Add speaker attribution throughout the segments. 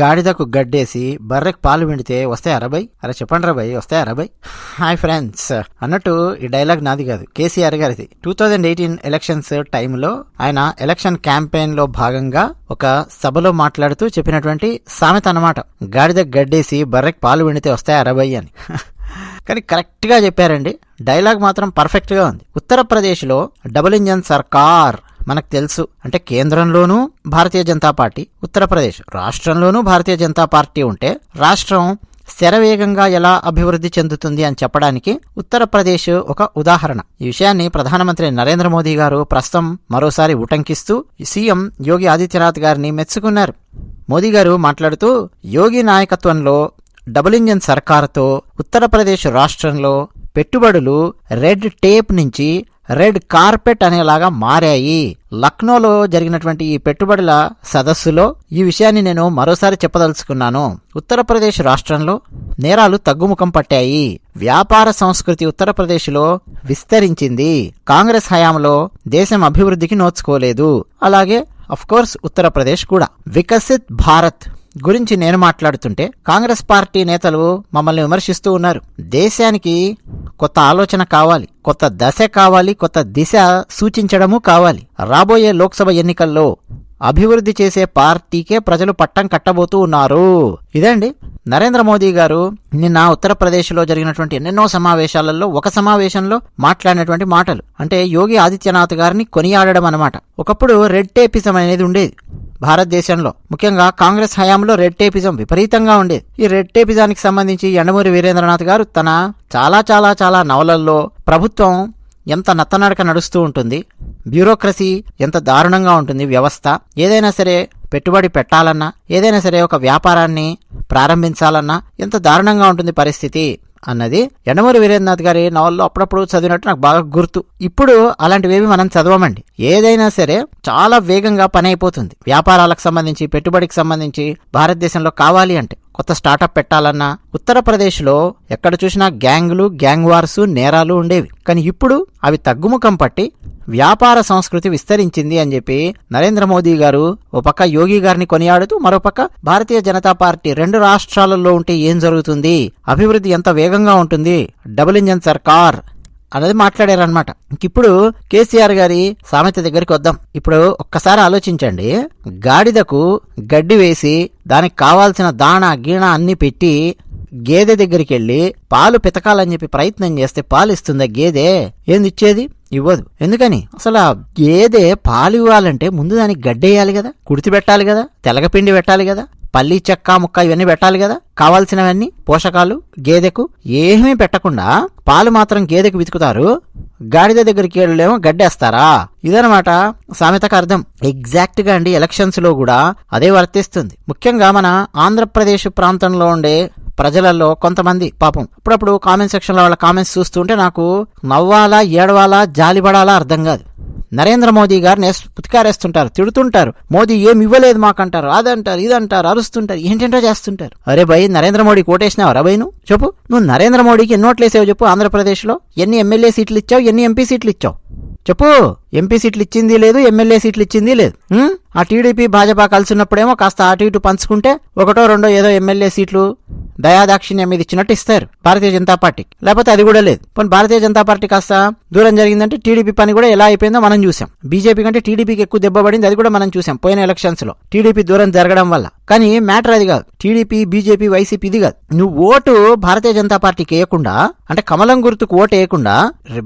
Speaker 1: గాడిదకు గడ్డేసి బర్రెకు పాలు పిండితే వస్తాయి అరబై అరే చెప్పండి రా వస్తాయి అరబై హాయ్ ఫ్రెండ్స్. అన్నట్టు ఈ డైలాగ్ నాది కాదు. కేసీఆర్ గారిది. టూ థౌజండ్ ఎయిటీన్ ఎలక్షన్స్ టైంలో ఆయన ఎలక్షన్ క్యాంపెయిన్లో భాగంగా ఒక సభలో మాట్లాడుతూ చెప్పినటువంటి సామెత అన్నమాట. గాడిద గడ్డేసి బర్రెకు పాలు పిండితే వస్తాయి అరబై అని. కానీ కరెక్ట్గా చెప్పారండి. డైలాగ్ మాత్రం పర్ఫెక్ట్గా ఉంది. ఉత్తరప్రదేశ్లో డబుల్ ఇంజన్ సర్కార్ మనకు తెలుసు. అంటే కేంద్రంలోనూ భారతీయ జనతా పార్టీ ఉత్తరప్రదేశ్ రాష్ట్రంలోనూ భారతీయ జనతా పార్టీ ఉంటే రాష్ట్రం శరవేగంగా ఎలా అభివృద్ధి చెందుతుంది అని చెప్పడానికి ఉత్తరప్రదేశ్ ఒక ఉదాహరణ. ఈ విషయాన్ని ప్రధానమంత్రి నరేంద్ర మోదీ గారు ప్రస్తుతం మరోసారి ఉటంకిస్తూ సీఎం యోగి ఆదిత్యనాథ్ గారిని మెచ్చుకున్నారు. మోదీ గారు మాట్లాడుతూ యోగి నాయకత్వంలో డబుల్ ఇంజన్ సర్కారుతో ఉత్తరప్రదేశ్ రాష్ట్రంలో పెట్టుబడులు రెడ్ టేప్ నుంచి రెడ్ కార్పెట్ అనేలాగా మారాయి. లక్నోలో జరిగినటువంటి ఈ పెట్టుబడుల సదస్సులో ఈ విషయాన్ని నేను మరోసారి చెప్పదలుచుకున్నాను. ఉత్తరప్రదేశ్ రాష్ట్రంలో నేరాలు తగ్గుముఖం పట్టాయి. వ్యాపార సంస్కృతి ఉత్తరప్రదేశ్లో విస్తరించింది. కాంగ్రెస్ హయాంలో దేశం అభివృద్ధికి నోచుకోలేదు. అలాగే అఫ్కోర్స్ ఉత్తరప్రదేశ్ కూడా. వికసిత్ భారత్ గురించి నేను మాట్లాడుతుంటే కాంగ్రెస్ పార్టీ నేతలు మమ్మల్ని విమర్శిస్తూ ఉన్నారు. దేశానికి కొత్త ఆలోచన కావాలి కొత్త దశ కావాలి కొత్త దిశ సూచించడము కావాలి. రాబోయే లోక్సభ ఎన్నికల్లో అభివృద్ధి చేసే పార్టీకే ప్రజలు పట్టం కట్టబోతూ ఉన్నారు. ఇదండి నరేంద్ర మోదీ గారు నిన్న ఉత్తరప్రదేశ్లో జరిగినటువంటి ఎన్నెన్నో సమావేశాలలో ఒక సమావేశంలో మాట్లాడినటువంటి మాటలు. అంటే యోగి ఆదిత్యనాథ్ గారిని కొనియాడడం అనమాట ఒకప్పుడు రెడ్ టేపిజం అనేది ఉండేది. భారతదేశంలో. ముఖ్యంగా కాంగ్రెస్ హయాంలో రెడ్ టేపిజం విపరీతంగా ఉండేది. ఈ రెడ్ టేపిజానికి సంబంధించి ఎండమూరి వీరేంద్రనాథ్ గారు తన చాలా చాలా చాలా నవలల్లో ప్రభుత్వం ఎంత నత్తనడక నడుస్తూ ఉంటుంది బ్యూరోక్రసీ ఎంత దారుణంగా ఉంటుంది వ్యవస్థ ఏదైనా సరే పెట్టుబడి పెట్టాలన్నా ఏదైనా సరే ఒక వ్యాపారాన్ని ప్రారంభించాలన్నా ఎంత దారుణంగా ఉంటుంది పరిస్థితి అన్నది ఎండమూరి వీరేంద్రనాథ్ గారి నవల్లో అప్పుడప్పుడు చదివినట్టు నాకు బాగా గుర్తు. ఇప్పుడు అలాంటివేవి మనం చదవమండి. ఏదైనా సరే చాలా వేగంగా పని అయిపోతుంది. వ్యాపారాలకు సంబంధించి పెట్టుబడికి సంబంధించి భారతదేశంలో కావాలి అంటే. కొత్త స్టార్టప్ పెట్టాలన్నా ఉత్తరప్రదేశ్లో ఎక్కడ చూసినా గ్యాంగ్లు గ్యాంగ్ వార్స్ నేరాలు ఉండేవి. కానీ ఇప్పుడు అవి తగ్గుముఖం పట్టి వ్యాపార సంస్కృతి విస్తరించింది అని చెప్పి నరేంద్ర మోదీ గారు ఓ పక్క యోగి గారిని కొనియాడుతూ మరోపక్క భారతీయ జనతా పార్టీ రెండు రాష్ట్రాలలో ఉంటే ఏం జరుగుతుంది? అభివృద్ధి ఎంత వేగంగా ఉంటుంది? డబుల్ ఇంజన్ సర్కార్ అనేది మాట్లాడారనమాట ఇప్పుడు కేసీఆర్ గారి సామెత దగ్గరికి వద్దాం. ఇప్పుడు ఒక్కసారి ఆలోచించండి. గాడిదకు గడ్డి వేసి దానికి కావాల్సిన దాణ గీణ అన్ని పెట్టి గేదె దగ్గరికి వెళ్ళి పాలు పితకాలని చెప్పి ప్రయత్నం చేస్తే పాలు ఇస్తుందా గేదె? ఏంది ఇచ్చేది? ఇవ్వదు. ఎందుకని? అసలు ఆ గేదె పాలు ఇవ్వాలంటే ముందు దానికి గడ్డేయాలి కదా? కుడితి పెట్టాలి కదా? తెలగపిండి పెట్టాలి కదా? పల్లి చెక్క ముక్క ఇవన్నీ పెట్టాలి కదా? కావాల్సినవన్నీ పోషకాలు గేదెకు ఏమీ పెట్టకుండా పాలు మాత్రం గేదెకు వితుకుతారు. గాడిద దగ్గరికి వెళ్ళేమో గడ్డేస్తారా? ఇదనమాట సామెతకు అర్థం. ఎగ్జాక్ట్గా అండి ఎలక్షన్స్లో కూడా అదే వర్తిస్తుంది. ముఖ్యంగా మన ఆంధ్రప్రదేశ్ ప్రాంతంలో ఉండే ప్రజలలో కొంతమంది పాపం. అప్పుడప్పుడు కామెంట్ సెక్షన్లో వాళ్ళ కామెంట్స్ చూస్తుంటే నాకు నవ్వాలా ఏడవాలా జాలిపడాలా అర్థం కాదు. నరేంద్ర మోదీ గారిని పుతికారేస్తుంటారు తిడుతుంటారు. మోదీ ఏమి ఇవ్వలేదు మాకంటారు అదంటారు ఇదంటారు అరుస్తుంటారు ఏంటంటో చేస్తుంటారు. అరే భయ్ నరేంద్ర మోడీ కోటేసినావు రా నువ్వు? చెప్పు. నువ్వు నరేంద్ర మోడీకి ఎన్నోట్లేసావు చెప్పు ఆంధ్రప్రదేశ్లో? ఎన్ని ఎమ్మెల్యే సీట్లు ఇచ్చావు ఎన్ని ఎంపీ సీట్లు ఇచ్చావు చెప్పు. ఎంపీ సీట్లు ఇచ్చింది లేదు ఎమ్మెల్యే సీట్లు ఇచ్చింది లేదు. ఆ టీడీపీ భాజపా కలిసి ఉన్నప్పుడేమో కాస్త అటు ఇటు పంచుకుంటే ఒకటో రెండో ఏదో ఎమ్మెల్యే సీట్లు దయాదాక్షిణ్యం మీద ఇచ్చినట్టు ఇస్తారు భారతీయ జనతా పార్టీకి లేకపోతే అది కూడా లేదు. పని భారతీయ జనతా పార్టీ కాస్త దూరం జరిగిందంటే టీడీపీ పని కూడా ఎలా అయిపోయిందో మనం చూసాం బీజేపీ కంటే టీడీపీకి ఎక్కువ దెబ్బ పడింది అది కూడా మనం చూసాం పోయిన ఎలక్షన్స్లో. టీడీపీ దూరం జరగడం వల్ల. కానీ మ్యాటర్ అది కాదు. టీడీపీ బీజేపీ వైసీపీ ఇది కాదు. నువ్వు ఓటు భారతీయ జనతా పార్టీకి వేయకుండా అంటే కమలం గుర్తుకు ఓటు వేయకుండా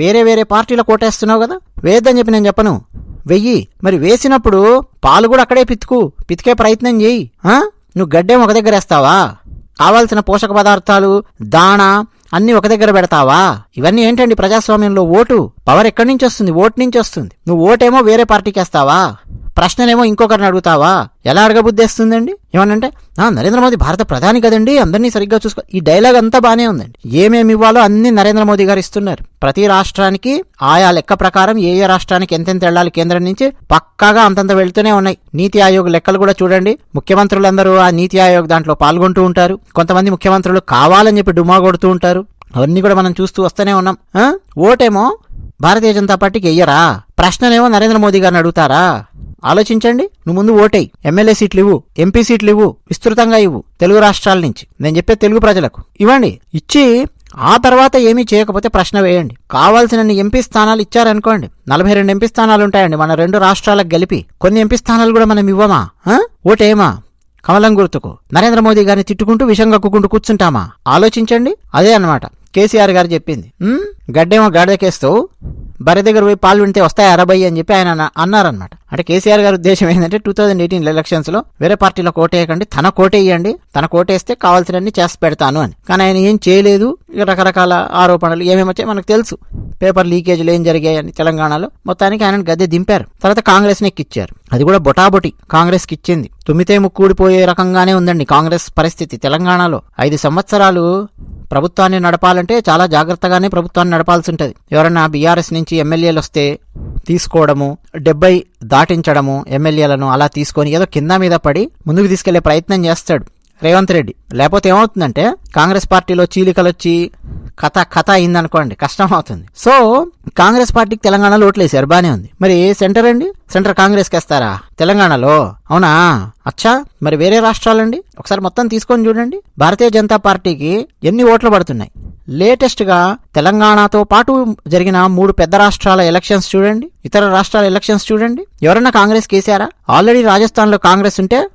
Speaker 1: వేరే వేరే పార్టీలకు ఓటేస్తున్నావు కదా? వేయద్దని చెప్పి నేను చెప్పను. వెయ్యి. మరి వేసినప్పుడు పాలు కూడా అక్కడే పితుకు. పితికే ప్రయత్నం చేయి. నువ్వు గడ్డేం ఒక దగ్గర వేస్తావా? కావాల్సిన పోషక పదార్థాలు దాణా అన్నీ ఒక దగ్గర పెడతావా? ఇవన్నీ ఏంటండి ప్రజాస్వామ్యంలో ఓటు? పవర్ ఎక్కడి నుంచి వస్తుంది? ఓటు నుంచి వస్తుంది. నువ్వు ఓటేమో వేరే పార్టీకి వేస్తావా? ప్రశ్ననేమో ఇంకొకరిని అడుగుతావా? ఎలా అడగబుద్ధేస్తుందండి? ఏమనంటే "ఆ, నరేంద్ర మోదీ భారత ప్రధాని కదండి అందరినీ సరిగ్గా చూసుకో ఈ డైలాగ్ అంతా బానే ఉందండి. ఏమేమి ఇవ్వాలో అన్ని నరేంద్ర మోదీ గారు ఇస్తున్నారు. ప్రతి రాష్ట్రానికి ఆయా లెక్క ప్రకారం ఏ ఏ రాష్ట్రానికి ఎంతెంత వెళ్ళాలి కేంద్రం నుంచి పక్కాగా అంతంత వెళ్తూనే ఉన్నాయి. నీతి ఆయోగ్ లెక్కలు కూడా చూడండి. ముఖ్యమంత్రులందరూ ఆ నీతి ఆయోగ్ దాంట్లో పాల్గొంటూ ఉంటారు. కొంతమంది ముఖ్యమంత్రులు కావాలని చెప్పి డుమా కొడుతూ ఉంటారు. అవన్నీ కూడా మనం చూస్తూ వస్తూనే ఉన్నాం. ఓటేమో భారతీయ జనతా పార్టీకి వెయ్యరా ప్రశ్ననేమో నరేంద్ర మోదీ గారిని అడుగుతారా? ఆలోచించండి. నువ్వు ముందు ఓటేయి. ఎమ్మెల్యే సీట్లు ఇవ్వు ఎంపీ సీట్లు ఇవ్వు విస్తృతంగా ఇవ్వు తెలుగు రాష్ట్రాల నుంచి. నేను చెప్పే తెలుగు ప్రజలకు. ఇవ్వండి. ఇచ్చి ఆ తర్వాత ఏమీ చేయకపోతే ప్రశ్న వేయండి. కావాల్సిన ఎంపీ స్థానాలు ఇచ్చారనుకోండి. నలభై రెండు ఎంపీ స్థానాలు ఉంటాయండి. మన రెండు రాష్ట్రాలకు గెలిపి కొన్ని ఎంపీ స్థానాలు కూడా మనం ఇవ్వమా? ఓటేమా కమలం గుర్తుకు. నరేంద్ర మోదీ గారిని తిట్టుకుంటూ విషం కక్కుంటూ కూర్చుంటామా? ఆలోచించండి. అదే అన్నమాట. కేసీఆర్ గారు చెప్పింది. గడ్డేమో గడ్డకేస్తూ బరి దగ్గర పోయి పాలు వింటే వస్తాయి అరబై అని చెప్పి ఆయన అన్నారనమాట అంటే కేసీఆర్ గారి ఉద్దేశం ఏంటంటే టూ థౌజండ్ ఎయిటీన్ ఎలక్షన్స్లో వేరే పార్టీలో కోటేయకండి తన కోటేయండి తన కోటేస్తే కావాల్సినన్ని చేసి పెడతాను అని. కానీ ఆయన ఏం చేయలేదు. రకరకాల ఆరోపణలు ఏమేమి వచ్చాయి మనకు తెలుసు. పేపర్ లీకేజ్లు ఏం జరిగాయని తెలంగాణలో మొత్తానికి ఆయన గద్దె దింపారు. తర్వాత కాంగ్రెస్ని ఎక్కిచ్చారు. అది కూడా బొటాబొటి కాంగ్రెస్కి ఇచ్చింది. తుమ్మితే ముక్కుడిపోయే రకంగానే ఉందండి కాంగ్రెస్ పరిస్థితి తెలంగాణలో. ఐదు సంవత్సరాలు ప్రభుత్వాన్ని నడపాలంటే చాలా జాగ్రత్తగానే ప్రభుత్వాన్ని నడపాల్సి ఉంటుంది ఎవరన్నా బీఆర్ఎస్ నుంచి ఎమ్మెల్యేలు వస్తే తీసుకోవడము డెబ్బై దాటించడము ఎమ్మెల్యేలను అలా తీసుకొని ఏదో కింద మీద పడి ముందుకు తీసుకెళ్ళే ప్రయత్నం చేస్తాడు. రేవంత్ రెడ్డి. లేకపోతే ఏమవుతుందంటే కాంగ్రెస్ పార్టీలో చీలికలు వచ్చి కథ కథ అయిందనుకోండి కష్టం అవుతుంది సో కాంగ్రెస్ పార్టీకి తెలంగాణలో ఓట్లేసారు బానే ఉంది. మరి సెంటర్ అండి? సెంటర్ కాంగ్రెస్కి వేస్తారా తెలంగాణలో? అవునా? అచ్చా మరి వేరే రాష్ట్రాలండి? ఒకసారి మొత్తం తీసుకొని చూడండి. భారతీయ జనతా పార్టీకి ఎన్ని ఓట్లు పడుతున్నాయి? లేటెస్ట్గా తెలంగాణతో పాటు జరిగిన మూడు పెద్ద రాష్ట్రాల ఎలక్షన్స్ చూడండి. ఇతర రాష్ట్రాల ఎలక్షన్స్ చూడండి. ఎవరన్నా కాంగ్రెస్ కేసారా? ఆల్రెడీ రాజస్థాన్లో కాంగ్రెస్ ఉంటే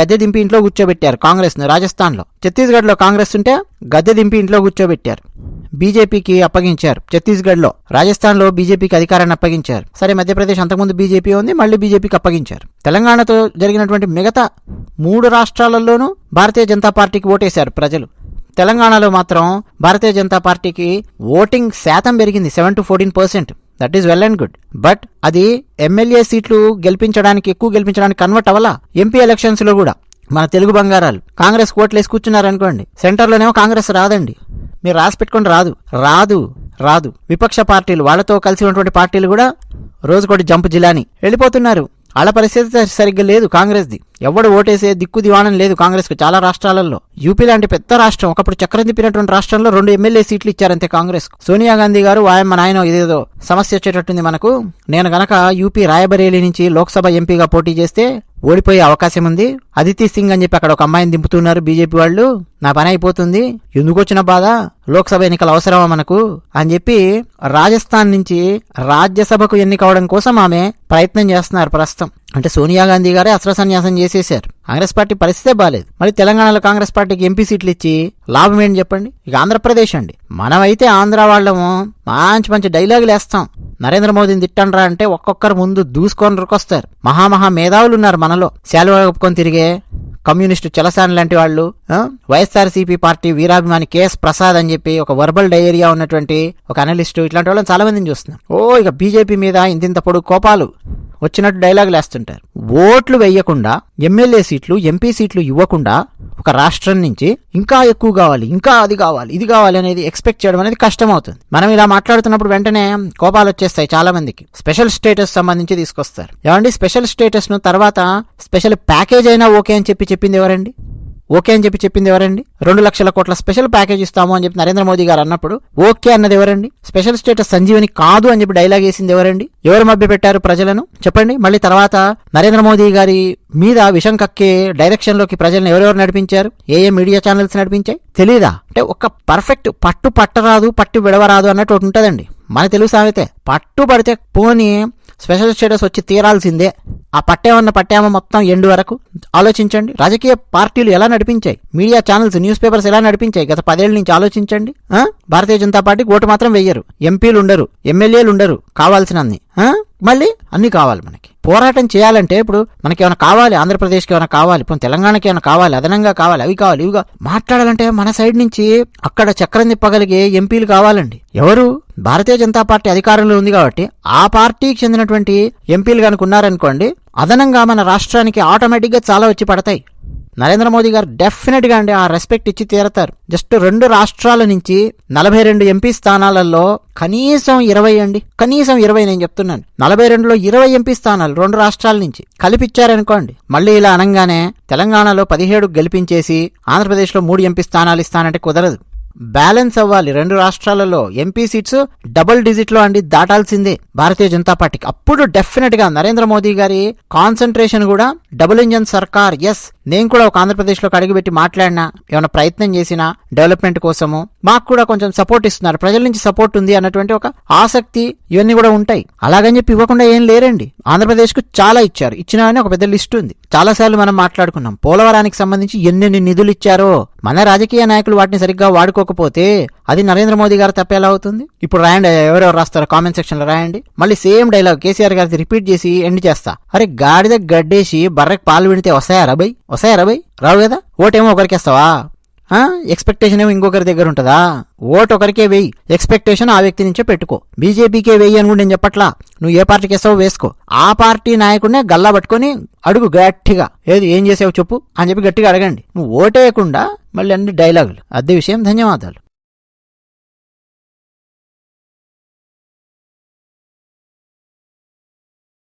Speaker 1: గద్దె దింపి ఇంట్లో కూర్చోబెట్టారు కాంగ్రెస్ను రాజస్థాన్లో. ఛత్తీస్గఢ్లో కాంగ్రెస్ ఉంటే గద్దె దింపి ఇంట్లో కూర్చోబెట్టారు. బీజేపీకి అప్పగించారు. ఛత్తీస్గఢ్లో రాజస్థాన్లో బీజేపీకి అధికారాన్ని అప్పగించారు. సరే మధ్యప్రదేశ్ అంతకుముందు బీజేపీ ఉంది మళ్ళీ బీజేపీకి అప్పగించారు. తెలంగాణతో జరిగినటువంటి మిగతా మూడు రాష్ట్రాలలోనూ భారతీయ జనతా పార్టీకి ఓటేశారు ప్రజలు. తెలంగాణలో మాత్రం భారతీయ జనతా పార్టీకి ఓటింగ్ శాతం పెరిగింది seven to fourteen percent. That is well and good but అది ఎమ్మెల్యే సీట్లు గెలిపించడానికి ఎక్కువ గెలిపించడానికి కన్వర్ట్ అవ్వాలా? ఎంపీ ఎలక్షన్స్లో కూడా. మన తెలుగు బంగారాలు. కాంగ్రెస్ కోట్లేసి కూర్చున్నారనుకోండి సెంటర్లోనేమో కాంగ్రెస్ రాదండి. మీరు రాసి పెట్టుకుని రాదు. రాదు. రాదు. విపక్ష పార్టీలు వాళ్ళతో కలిసి ఉన్నటువంటి పార్టీలు కూడా రోజుకోటి జంపు జిలాని వెళ్ళిపోతున్నారు. వాళ్ళ పరిస్థితి సరిగ్గా లేదు కాంగ్రెస్ది. ఎవడు ఓటేసే దిక్కు దివాణం లేదు కాంగ్రెస్కు చాలా రాష్ట్రాలలో. యూపీ లాంటి పెద్ద రాష్ట్రం ఒకప్పుడు చక్రం తిప్పినటువంటి రాష్ట్రంలో రెండు ఎమ్మెల్యే సీట్లు ఇచ్చారంతే కాంగ్రెస్ సోనియా గాంధీ గారు వాయమ్మ నాయన ఇదేదో సమస్య వచ్చేటట్టుంది మనకు. నేను గనక యూపీ రాయబరేలీ నుంచి లోక్సభ ఎంపీగా పోటీ చేస్తే ఓడిపోయే అవకాశం ఉంది. అదితి సింగ్ అని చెప్పి అక్కడ ఒక అమ్మాయిని దింపుతున్నారు బీజేపీ వాళ్ళు. నా పని అయిపోతుంది. ఎందుకు వచ్చిన బాధ? లోక్సభ ఎన్నికలు అవసరమా మనకు? అని చెప్పి రాజస్థాన్ నుంచి రాజ్యసభకు ఎన్నికవడం కోసం ఆమె ప్రయత్నం చేస్తున్నారు ప్రస్తుతం. అంటే సోనియా గాంధీ గారే అస్త్ర సన్యాసం చేసేశారు. కాంగ్రెస్ పార్టీ పరిస్థితే బాలేదు. మరి తెలంగాణలో కాంగ్రెస్ పార్టీకి ఎంపీ సీట్లు ఇచ్చి లాభం ఏంటి చెప్పండి? ఇక ఆంధ్రప్రదేశ్ అండి. మనమైతే ఆంధ్ర వాళ్ళము మంచి మంచి డైలాగులు వేస్తాం. నరేంద్ర మోదీని తిట్టండ్రా అంటే ఒక్కొక్కరు ముందు దూసుకొని రుకొస్తారు మహామహా మేధావులు ఉన్నారు మనలో. శాలువా కప్పుకొని తిరిగే కమ్యూనిస్టు చలసాని లాంటి వాళ్ళు వైఎస్ఆర్సీపీ పార్టీ వీరాభిమాని కేఎస్ ప్రసాద్ అని చెప్పి ఒక వర్బల్ డయేరియా ఉన్నటువంటి ఒక అనలిస్టు ఇట్లాంటి వాళ్ళని చాలా మందిని చూస్తున్నాం. ఓ ఇక బీజేపీ మీద ఇంతింత పొడుగు కోపాలు. వచ్చినట్టు డైలాగులు వేస్తుంటారు. ఓట్లు వేయకుండా ఎమ్మెల్యే సీట్లు ఎంపీ సీట్లు ఇవ్వకుండా ఒక రాష్ట్రం నుంచి ఇంకా ఎక్కువ కావాలి ఇంకా అది కావాలి ఇది కావాలి అనేది ఎక్స్పెక్ట్ చేయడం అనేది కష్టం అవుతుంది మనం ఇలా మాట్లాడుతున్నప్పుడు వెంటనే కోపాలు వచ్చేస్తాయి చాలా మందికి స్పెషల్ స్టేటస్ సంబంధించి తీసుకొస్తారు. ఏమండి? స్పెషల్ స్టేటస్ను తర్వాత స్పెషల్ ప్యాకేజ్ అయినా ఓకే అని చెప్పి చెప్పింది ఎవరండి? ఓకే అని చెప్పి చెప్పింది ఎవరండి? రెండు లక్షల కోట్ల స్పెషల్ ప్యాకేజ్ ఇస్తాము అని చెప్పి నరేంద్ర మోదీ గారు అన్నప్పుడు ఓకే అన్నది ఎవరండి? స్పెషల్ స్టేటస్ సంజీవని కాదు అని చెప్పి డైలాగ్ వేసింది ఎవరండి? ఎవరు మభ్య పెట్టారు ప్రజలను? చెప్పండి. మళ్ళీ తర్వాత నరేంద్ర మోదీ గారి మీద విషం కక్కే డైరెక్షన్లోకి ప్రజలను ఎవరెవరు నడిపించారు? ఏ ఏ మీడియా ఛానల్స్ నడిపించాయి? తెలీదా? అంటే ఒక పర్ఫెక్ట్ పట్టు పట్టరాదు పట్టు విడవరాదు అన్నట్టు ఒకటి ఉంటుందండి. మన తెలుగు సామెతే పట్టు పడితే పోనీ స్పెషల్ స్టేటస్ వచ్చి తీరాల్సిందే. ఆ పట్టేమన్న పట్టామో మొత్తం ఎండు వరకు. ఆలోచించండి. రాజకీయ పార్టీలు ఎలా నడిపించాయి? మీడియా ఛానల్స్ న్యూస్ పేపర్స్ ఎలా నడిపించాయి? గత పదేళ్ళ నుంచి ఆలోచించండి. భారతీయ జనతా పార్టీ ఓటు మాత్రం వెయ్యరు. ఎంపీలు ఉండరు. ఎమ్మెల్యేలు ఉండరు. కావాల్సినన్ని. మళ్ళీ అన్నీ కావాలి మనకి. పోరాటం చేయాలంటే ఇప్పుడు మనకి ఏమైనా కావాలి ఆంధ్రప్రదేశ్కి ఏమైనా కావాలి ఇప్పుడు తెలంగాణకి ఏమైనా కావాలి అదనంగా కావాలి అవి కావాలి ఇవి మాట్లాడాలంటే మన సైడ్ నుంచి అక్కడ చక్రం తిప్పగలిగే ఎంపీలు కావాలండి. ఎవరు? భారతీయ జనతా పార్టీ అధికారంలో ఉంది కాబట్టి ఆ పార్టీకి చెందినటువంటి ఎంపీలు కనుక ఉన్నారనుకోండి అదనంగా మన రాష్ట్రానికి ఆటోమేటిక్గా చాలా వచ్చి పడతాయి. నరేంద్ర మోదీ గారు డెఫినెట్గా అండి ఆ రెస్పెక్ట్ ఇచ్చి తీరతారు. జస్ట్ రెండు రాష్ట్రాల నుంచి నలభై రెండు ఎంపీ స్థానాలలో కనీసం ఇరవై అండి. కనీసం ఇరవై నేను చెప్తున్నాను. నలభై రెండులో ఇరవై ఎంపీ స్థానాలు రెండు రాష్ట్రాల నుంచి కలిపిచ్చారనుకోండి. మళ్ళీ ఇలా అనగానే తెలంగాణలో పదిహేడు గెలిపించేసి ఆంధ్రప్రదేశ్లో మూడు ఎంపీ స్థానాలు ఇస్తానంటే కుదరదు. బ్యాలెన్స్ అవ్వాలి. రెండు రాష్ట్రాలలో ఎంపీ సీట్స్ డబుల్ డిజిట్లో అండి దాటాల్సిందే భారతీయ జనతా పార్టీకి. అప్పుడు డెఫినెట్గా నరేంద్ర మోదీ గారి కాన్సన్ట్రేషన్ కూడా డబుల్ ఇంజన్ సర్కార్ ఎస్ నేను కూడా ఒక ఆంధ్రప్రదేశ్లోకి అడుగుపెట్టి మాట్లాడినా ఏమైనా ప్రయత్నం చేసినా డెవలప్మెంట్ కోసము మాకు కూడా కొంచెం సపోర్ట్ ఇస్తున్నారు. ప్రజల నుంచి సపోర్ట్ ఉంది అన్నటువంటి ఒక ఆసక్తి ఇవన్నీ కూడా ఉంటాయి. అలాగని చెప్పి ఇవ్వకుండా ఏం లేరండి. ఆంధ్రప్రదేశ్కు చాలా ఇచ్చారు. ఇచ్చిన ఒక పెద్ద లిస్ట్ ఉంది. చాలా సార్లు మనం మాట్లాడుకున్నాం. పోలవరానికి సంబంధించి ఎన్నెన్ని నిధులు ఇచ్చారో మన రాజకీయ నాయకులు వాటిని సరిగ్గా వాడుకోకపోతే అది నరేంద్ర మోదీ గారు తప్పేలా అవుతుంది? ఇప్పుడు రాయండి ఎవరెవరు రాస్తారో కామెంట్ సెక్షన్లో రాయండి. మళ్ళీ సేమ్ డైలాగ్ కేసీఆర్ గారిది రిపీట్ చేసి ఎండ్ చేస్తా. అరే గాడిద గడ్డేసి బర్రెకి పాలు విడితే వస్తాయా రబై వస్తాయా రబై రావు కదా? ఓటేమో ఒకరికేస్తావా ఎక్స్పెక్టేషన్ ఏమో ఇంకొకరి దగ్గర ఉంటుందా? ఓటు ఒకరికే వెయ్యి ఎక్స్పెక్టేషన్ ఆ వ్యక్తి నుంచే పెట్టుకో. బీజేపీకే వెయ్యి అని కూడా నేను చెప్పట్లా. నువ్వు ఏ పార్టీకి వేస్తావో వేసుకో. ఆ పార్టీ నాయకుడినే గల్లా పట్టుకొని అడుగు గట్టిగా. ఏది ఏం చేసావు చెప్పు అని చెప్పి గట్టిగా అడగండి. నువ్వు ఓటేయకుండా మళ్ళీ అన్ని డైలాగులు అదే విషయం ధన్యవాదాలు.